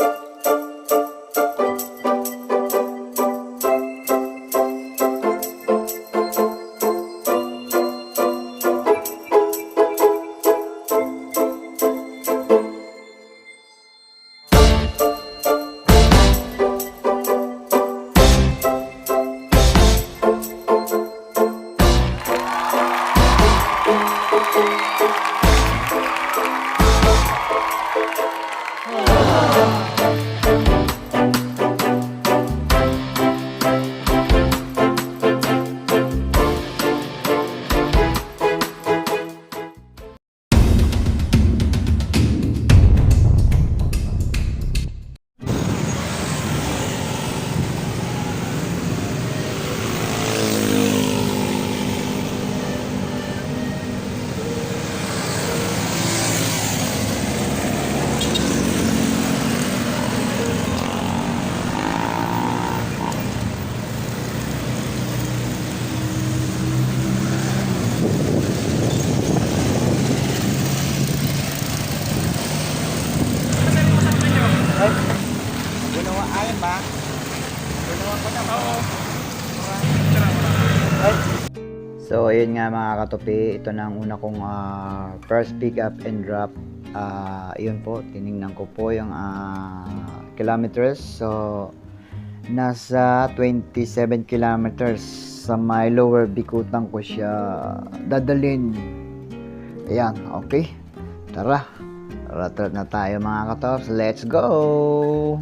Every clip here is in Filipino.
Ginawa So, ayun nga mga katupi, ito na ang una kong ah, first pick up and drop. Ah, yun po, tiningnan ko po yung ah, kilometers. So, nasa 27 kilometers sa my lower bikutan ko siya dadalin. Ayan, okay. Tara. Tara na tayo mga katops. Let's go!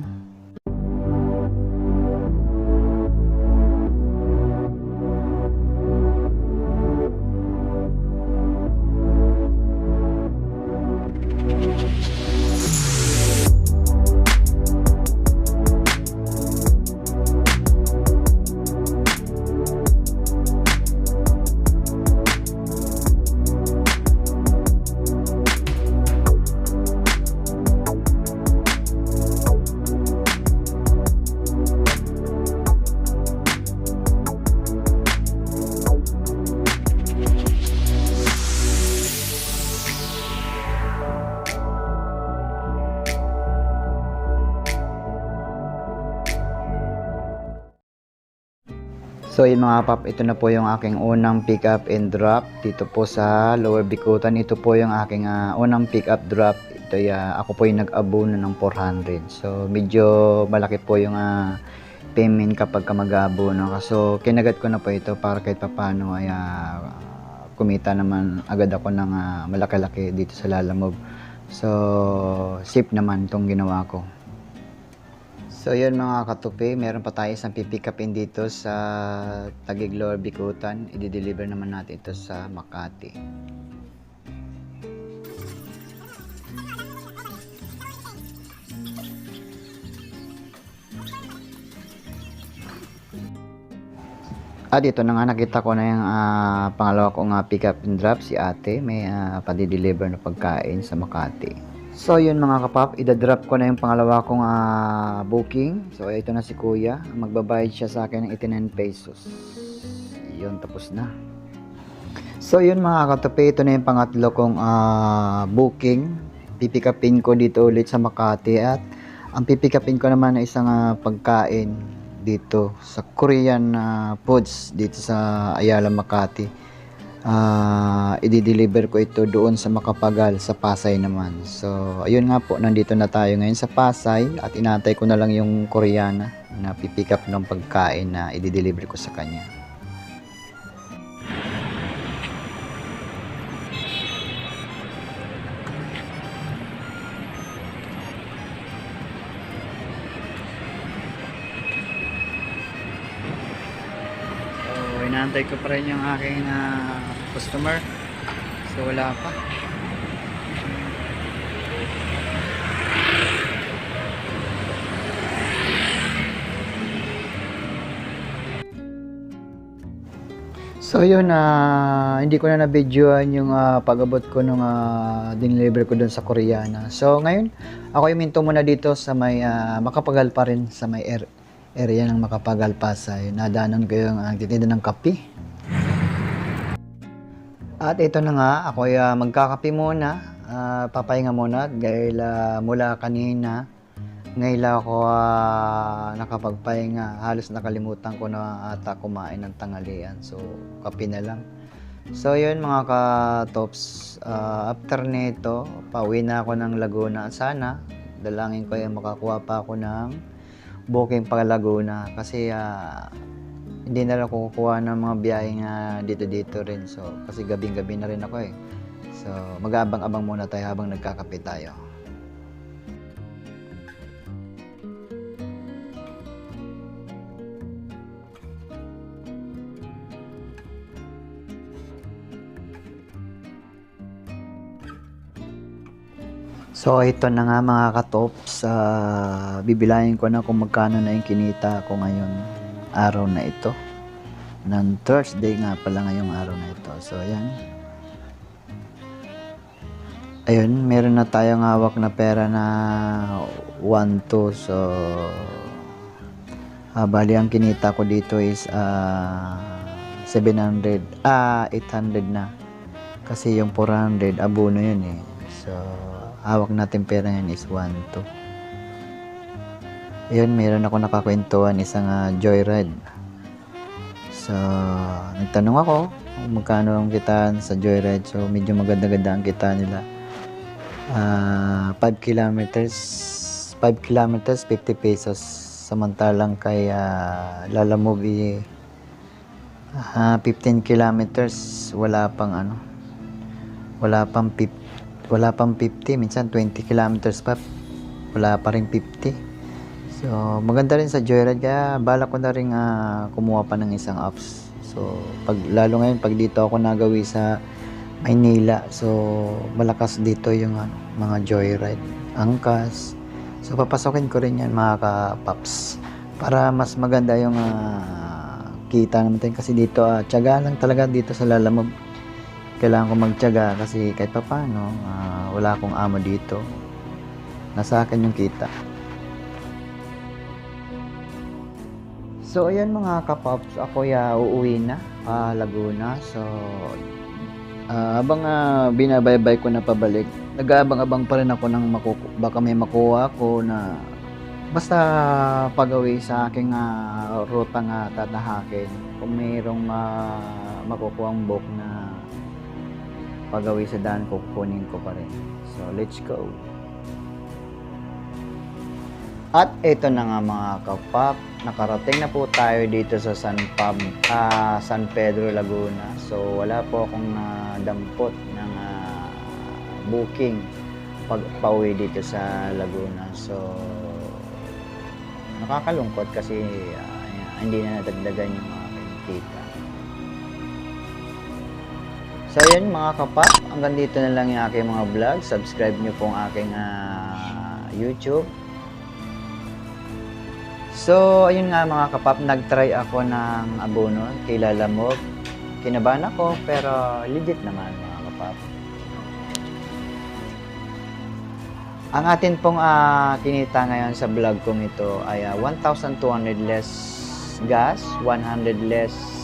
So yun mga pap, ito na po yung aking unang pick up and drop dito po sa Lower Bikutan. Ito po yung aking ah, unang pick up drop. Ito ya, ako po yung nag-abono ng 400. So medyo malaki po yung ah, payment kapag ka mag-abono. So kinagat ko na po ito para kahit papano ay ah, kumita naman agad ako ng ah, malaki-laki dito sa Lalamove. So safe naman itong ginawa ko. So yun mga katupi, meron pa tayo isang pipick upin dito sa Taguig Lower Bikutan. I-deliver naman natin ito sa Makati. At dito na nga nakita ko na yung ah, pangalawa kong uh, pick up and drop si ate. May uh, deliver na pagkain sa Makati. So yun mga kapap, idadrop ko na yung pangalawa kong ah, booking. So ito na si kuya. Magbabayad siya sa akin ng 89 pesos. Yun, tapos na. So yun mga katapi, ito na yung pangatlo kong ah, booking. Pipikapin ko dito ulit sa Makati at ang pipikapin ko naman na isang ah, pagkain dito sa Korean ah, foods dito sa Ayala Makati ah i-deliver ko ito doon sa Makapagal sa Pasay naman. So, ayun nga po, nandito na tayo ngayon sa Pasay at inatay ko na lang yung Koreana na pipick up ng pagkain na i-deliver ko sa kanya. Inaantay ko pa rin yung aking ah, customer. So, wala pa. So yun na hindi ko na na-videoan yung ah, pag-abot ko nung uh, deliver ko doon sa Koreana. So ngayon, ako yung minto muna dito sa may ah, Makapagal pa rin sa may er- area ng Makapagal Pasay. Nadaanan ko yung uh, titinda ng kape. At ito na nga, ako ay ah, magkakape muna. ah, papahinga muna dahil ah, mula kanina ngayon ako ah, nakapagpahinga. Halos nakalimutan ko na ata kumain ng tanghalian. So, kape na lang. So, yun mga ka-tops. Ah, after nito, pauwi na ako ng Laguna. Sana, dalangin ko yung makakuha pa ako ng booking pa Laguna. Kasi, ah, hindi na lang kukuha ng mga biyahe nga dito-dito rin. So, kasi gabing-gabi na rin ako eh. So, mag-abang-abang muna tayo habang nagkakape tayo. So ito na nga mga katops, uh, bibilayin ko na kung magkano na yung kinita ko ngayon araw na ito. Ng Thursday nga pala ngayong araw na ito. So ayan. Ayun, meron na tayong hawak na pera na 1-2. So ah, bali ang kinita ko dito is ah, 700, ah 800 na. Kasi yung 400 abono yun eh. So hawak natin pera yan is 1 to. Ayun, meron ako nakakwentuhan isang ah, joyride. So, nagtanong ako kung magkano ang kitaan sa joyride. So, medyo maganda-ganda ang kita nila. Ah, 5 kilometers, 5 kilometers, 50 pesos. Samantalang kay ah, Lala Movie, ah, 15 kilometers, wala pang ano, wala pang 50 wala pang 50, minsan 20 kilometers pa, wala pa rin 50. So, maganda rin sa Joyride, kaya bala ko na rin ah, kumuha pa ng isang apps. So, pag, lalo ngayon, pag dito ako nagawi sa Maynila, so, malakas dito yung ano, mga Joyride, angkas. So, papasokin ko rin yan mga ka-paps para mas maganda yung ah, kita naman kasi dito, ah, tiyaga lang talaga dito sa Lalamove kailangan ko magtiyaga kasi kahit pa paano, ah, wala akong amo dito. Nasa akin yung kita. So, ayan mga kapops, ako ya uuwi na pa Laguna. So, ah, habang ah, binabaybay ko na pabalik, nag-aabang-abang pa rin ako ng makuku- baka may makuha ko na basta pagawi sa aking ah, ruta nga tatahakin. Kung mayroong ma makukuha ang book na pagawi sa daan ko, kukunin ko pa rin. So, let's go. At ito na nga mga kapap, nakarating na po tayo dito sa San Pab, ah, San Pedro, Laguna. So, wala po akong nadampot ng ah, booking pag pauwi dito sa Laguna. So, nakakalungkot kasi ah, hindi na nadagdagan yung aking kita. So yun mga kapat, hanggang dito na lang yung aking mga vlog. Subscribe nyo po ang aking ah, YouTube. So ayun nga mga kapap, nag-try ako ng abono kay Lalamog. Kinabahan ako pero legit naman mga kapap. Ang atin pong ah, kinita ngayon sa vlog kong ito ay ah, 1,200 less gas, 100 less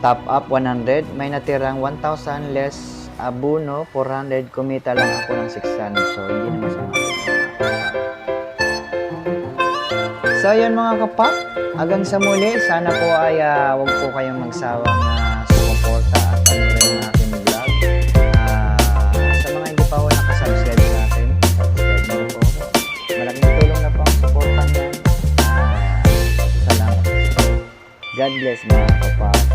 top up 100, may natirang 1,000 less abono, 400, kumita lang ako ng 600. So, hindi naman sa So, yun mga kapak. Hanggang sa muli, sana po ay ah, wag po kayong magsawang uh, sumuporta at ang aking vlog. Ah, sa mga hindi pa subscribe na po ako. Malaking tulong na po ang suporta niyan. Ah, salamat. God bless mga kapak.